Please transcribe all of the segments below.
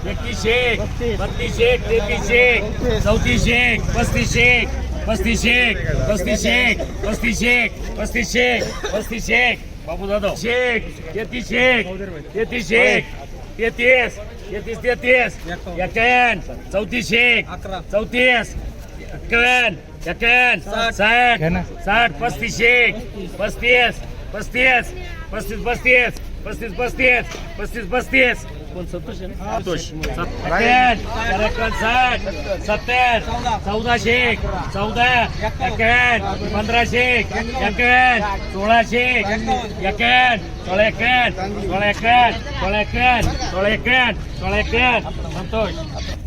एकतीसशे एक बत्तीसशे एक तेहतीसशे एक चौतीसशे एक पस्तीसशे एक पस्तीसशे एक पस्तीसशे एक पस्तीसशे एक पस्तीसशे एक पस्तीसशे एक. बाबू दादा शेक तेहतीसशे एक तेहतीसशे एक तेहतीस तेहतीस तेहतीस. एकावन्न चौतीसशे एक चौतीस. एकावन्न एकावन्न साठ. साठ पस्तीसशे एक पस्तीस पस्तीस पस्तीस पस्तीस पस्तीस पस्तीस पस्तीस पस्तीस. कोण सतोष सतोष. सत्तर चौदाशे. चौदा. एक्याण्णव पंधराशे. एक्याण्णव सोळाशे. एक्याण्णव सोळा एक्याण्णव सोळा एक्याण्णव सोळा एक्याण्णव सोळा एक्याण्णव सोळा एक्याण्णव संतोष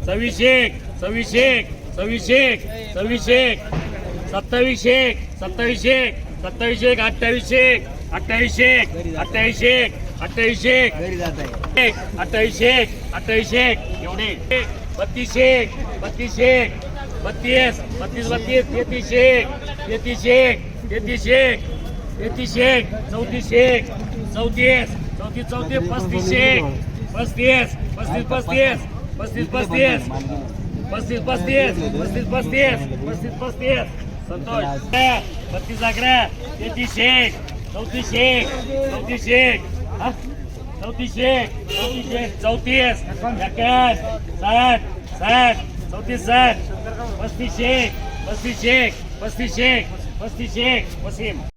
सव्वीसशे एक. सव्वीस सव्वीसशे सव्वीस एक. सव्वीस एक. सत्तावीस एक. सत्तावीस एक. सत्तावीस एक. अठ्ठावीस एक. अठ्ठावीस एक. अठ्ठावीस एक. अठ्ठावीसशे एक एक अठ्ठावीसशे एक अठ्ठावीसशे एक एवढे एक बत्तीसशे एक बत्तीसशे एक बत्तीस बत्तीस बत्तीस तेहतीसशे एक तेहतीसशे एक तेहतीसशे एक तेहतीसशे एक चौतीसशे एक चौतीस चौतीस चौतीस पस्तीसशे एक पस्तीस पस्तीस पस्तीस पस्तीस पस्तीस पस्तीस पस्तीस पस्तीस पस्तीस पस्तीस पस्तीस संतोष बत्तीस अकरा तेहतीसशे एक चौतीसशे एक चौतीसशे एक ચૌત્રીસ એક ચૌત્રીસ એક, ચૌત્રીસ. એકાદ, સાત સાત, ચૌત્રીસ સાત. પસ્તીસ એક પસ્તીસ એક પસ્તીસ એક પસ્તીસ એક વસીમ